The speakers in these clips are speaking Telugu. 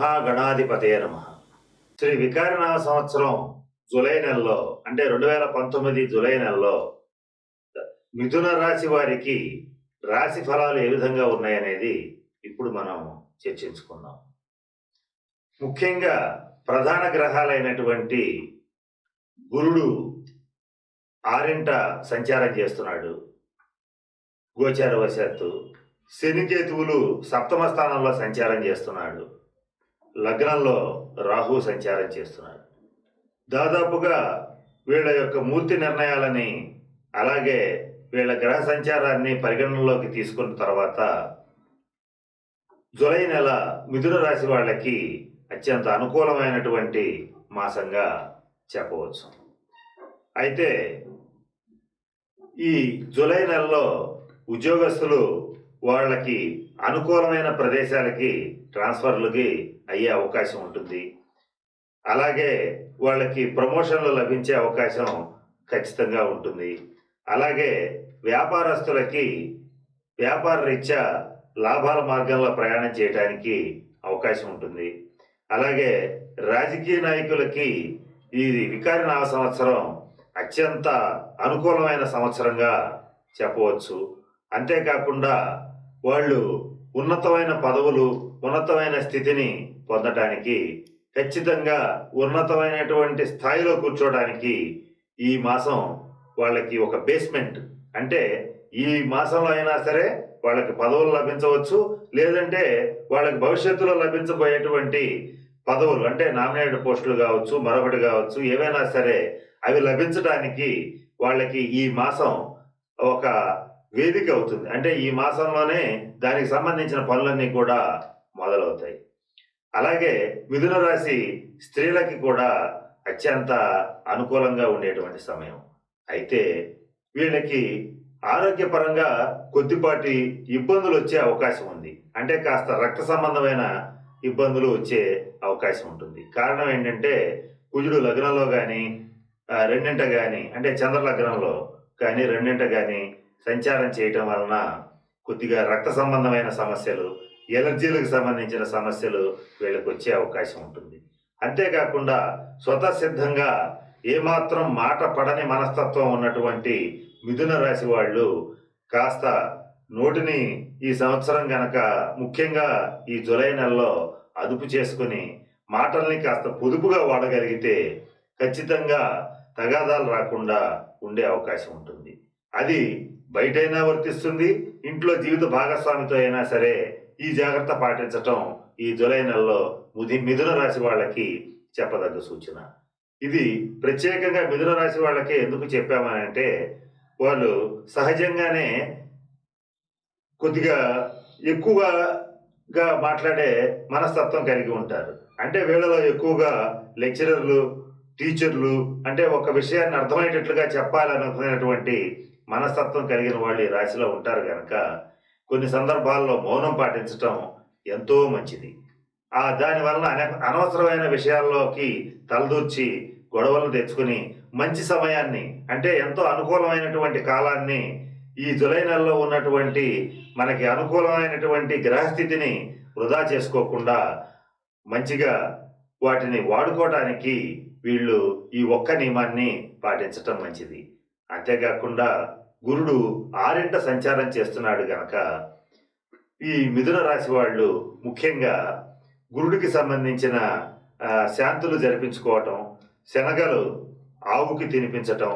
మహాగణాధిపతే నమ. శ్రీ వికారనామ సంవత్సరం జూలై నెలలో అంటే రెండు వేల పంతొమ్మిది జూలై నెలలో మిథున రాశి వారికి రాశి ఫలాలు ఏ విధంగా ఉన్నాయనేది ఇప్పుడు మనం చర్చించుకుందాం ముఖ్యంగా ప్రధాన గ్రహాలైనటువంటి గురుడు ఆరింట సంచారం చేస్తున్నాడు. గోచార వశాత్తు శనికేతువులు సప్తమ స్థానంలో సంచారం చేస్తున్నాడు. లగ్నంలో రాహు సంచారం చేస్తున్నాడు. దాదాపుగా వీళ్ళ యొక్క మూర్తి నిర్ణయాలని అలాగే వీళ్ళ గ్రహ సంచారాన్ని పరిగణనలోకి తీసుకున్న తర్వాత జులై నెల మిథున రాశి వాళ్ళకి అత్యంత అనుకూలమైనటువంటి మాసంగా చెప్పవచ్చు. అయితే ఈ జూలై నెలలో ఉద్యోగస్తులు వాళ్ళకి అనుకూలమైన ప్రదేశాలకి ట్రాన్స్ఫర్లకి అయ్యే అవకాశం ఉంటుంది. అలాగే వాళ్ళకి ప్రమోషన్లు లభించే అవకాశం ఖచ్చితంగా ఉంటుంది. అలాగే వ్యాపారస్తులకి వ్యాపార రీత్యా లాభాల మార్గంలో ప్రయాణం చేయడానికి అవకాశం ఉంటుంది. అలాగే రాజకీయ నాయకులకి ఈ వికారినామ సంవత్సరం అత్యంత అనుకూలమైన సంవత్సరంగా చెప్పవచ్చు. అంతేకాకుండా వాళ్ళు ఉన్నతమైన పదవులు ఉన్నతమైన స్థితిని పొందటానికి ఖచ్చితంగా ఉన్నతమైనటువంటి స్థాయిలో కూర్చోడానికి ఈ మాసం వాళ్ళకి ఒక బేస్మెంట్. అంటే ఈ మాసంలో అయినా సరే వాళ్ళకి పదవులు లభించవచ్చు లేదంటే వాళ్ళకి భవిష్యత్తులో లభించబోయేటువంటి పదవులు అంటే నామినేటెడ్ పోస్టులు కావచ్చు మరొకటి కావచ్చు ఏవైనా సరే అవి లభించడానికి వాళ్ళకి ఈ మాసం ఒక వేదిక అవుతుంది. అంటే ఈ మాసంలోనే దానికి సంబంధించిన పనులన్నీ కూడా మొదలవుతాయి. అలాగే మిథున రాశి స్త్రీలకి కూడా అత్యంత అనుకూలంగా ఉండేటువంటి సమయం. అయితే వీళ్ళకి ఆరోగ్యపరంగా కొద్దిపాటి ఇబ్బందులు వచ్చే అవకాశం ఉంది. అంటే కాస్త రక్త సంబంధమైన ఇబ్బందులు వచ్చే అవకాశం ఉంటుంది. కారణం ఏంటంటే కుజుడు లగ్నంలో కానీ రెండింట కానీ అంటే చంద్ర లగ్నంలో కానీ రెండింట కానీ సంచారం చేయటం వలన కొద్దిగా రక్త సంబంధమైన సమస్యలు ఎలర్జీలకు సంబంధించిన సమస్యలు వీళ్ళకి వచ్చే అవకాశం ఉంటుంది. అంతేకాకుండా స్వతసిద్ధంగా ఏమాత్రం మాట పడని మనస్తత్వం ఉన్నటువంటి మిథున రాశి వాళ్ళు కాస్త నోటిని ఈ సంవత్సరం గనక ముఖ్యంగా ఈ జులై నెలలో అదుపు చేసుకుని మాటల్ని కాస్త పొదుపుగా వాడగలిగితే ఖచ్చితంగా తగాదాలు రాకుండా ఉండే అవకాశం ఉంటుంది. అది బయటైనా వర్తిస్తుంది ఇంట్లో జీవిత భాగస్వామితో అయినా సరే ఈ జాగ్రత్త పాటించటం ఈ జులై నెలలో ముది మిథున రాశి వాళ్ళకి చెప్పదగ్గ సూచన. ఇది ప్రత్యేకంగా మిథున రాశి వాళ్ళకి ఎందుకు చెప్పామని అంటే వాళ్ళు సహజంగానే కొద్దిగా ఎక్కువగా మాట్లాడే మనస్తత్వం కలిగి ఉంటారు. అంటే వీళ్ళలో ఎక్కువగా లెక్చరర్లు టీచర్లు అంటే ఒక విషయాన్ని అర్థమయ్యేటట్లుగా చెప్పాలనుకునేటువంటి మనస్తత్వం కలిగిన వాళ్ళు ఈ రాశిలో ఉంటారు కనుక కొన్ని సందర్భాల్లో మౌనం పాటించటం ఎంతో మంచిది. ఆ దానివల్ల అన అనవసరమైన విషయాల్లోకి తలదూర్చి గొడవలు తెచ్చుకుని మంచి సమయాన్ని అంటే ఎంతో అనుకూలమైనటువంటి కాలాన్ని ఈ జులై నెలలో ఉన్నటువంటి మనకి అనుకూలమైనటువంటి గ్రహస్థితిని వృధా చేసుకోకుండా మంచిగా వాటిని వాడుకోవటానికి వీళ్ళు ఈ ఒక్క నియమాన్ని పాటించటం మంచిది. అంతేకాకుండా గురుడు ఆరింట సంచారం చేస్తున్నాడు గనక ఈ మిథున రాశి వాళ్ళు ముఖ్యంగా గురుడికి సంబంధించిన శాంతులు జరిపించుకోవటం శనగలు ఆవుకి తినిపించటం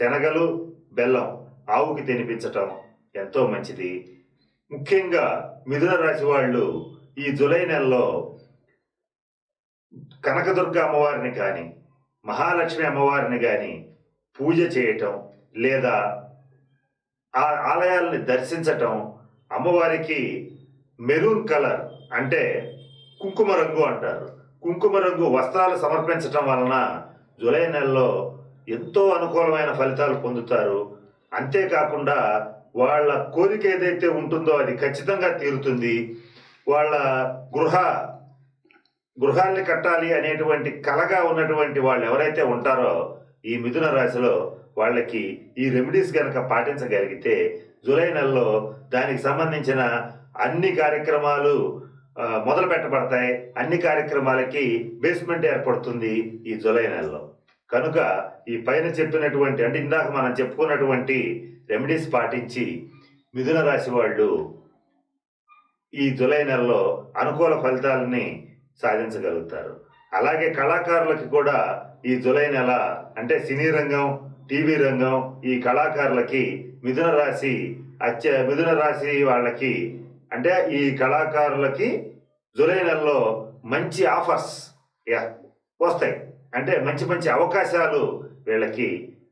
శనగలు బెల్లం ఆవుకి తినిపించటం ఎంతో మంచిది. ముఖ్యంగా మిథున రాశి వాళ్ళు ఈ జులై నెలలో కనకదుర్గ అమ్మవారిని కానీ మహాలక్ష్మి అమ్మవారిని కానీ పూజ చేయటం లేదా ఆ ఆలయాల్ని దర్శించటం అమ్మవారికి మెరూన్ కలర్ అంటే కుంకుమ రంగు అంటారు. కుంకుమ రంగు వస్త్రాలు సమర్పించటం వలన జూలై నెలలో ఎంతో అనుకూలమైన ఫలితాలు పొందుతారు. అంతేకాకుండా వాళ్ళ కోరిక ఏదైతే ఉంటుందో అది ఖచ్చితంగా తీరుతుంది. వాళ్ళ గృహ గృహాన్ని కట్టాలి అనేటువంటి కలగా ఉన్నటువంటి వాళ్ళు ఎవరైతే ఉంటారో ఈ మిథున రాశిలో వాళ్ళకి ఈ రెమెడీస్ కనుక పాటించగలిగితే జూలై నెలలో దానికి సంబంధించిన అన్ని కార్యక్రమాలు మొదలు పెట్టబడతాయి. అన్ని కార్యక్రమాలకి బేస్మెంట్ ఏర్పడుతుంది ఈ జూలై నెలలో. కనుక ఈ పైన చెప్పినటువంటి అంటే ఇందాక మనం చెప్పుకున్నటువంటి రెమెడీస్ పాటించి మిథున రాశి వాళ్ళు ఈ జూలై నెలలో అనుకూల ఫలితాలని సాధించగలుగుతారు. అలాగే కళాకారులకి కూడా ఈ జూలై నెల అంటే సినీ రంగం టీవీ రంగం ఈ కళాకారులకి మిథున రాశి అత్య మిథున రాశి వాళ్ళకి అంటే ఈ కళాకారులకి జూలై నెలలో మంచి ఆఫర్స్ వస్తాయి. అంటే మంచి మంచి అవకాశాలు వీళ్ళకి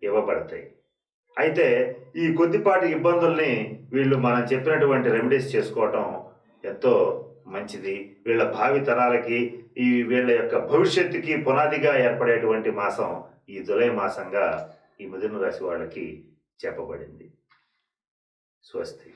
ఇవ్వబడతాయి. అయితే ఈ కొద్దిపాటి ఇబ్బందుల్ని వీళ్ళు మనం చెప్పినటువంటి రెమెడీస్ చేసుకోవటం ఎంతో మంచిది. వీళ్ళ భావి తరాలకి ఈ వీళ్ళ యొక్క భవిష్యత్తుకి పునాదిగా ఏర్పడేటువంటి మాసం ఈ జులై మాసంగా ఈ మిథున రాశి వాళ్ళకి చెప్పబడింది. స్వస్తి.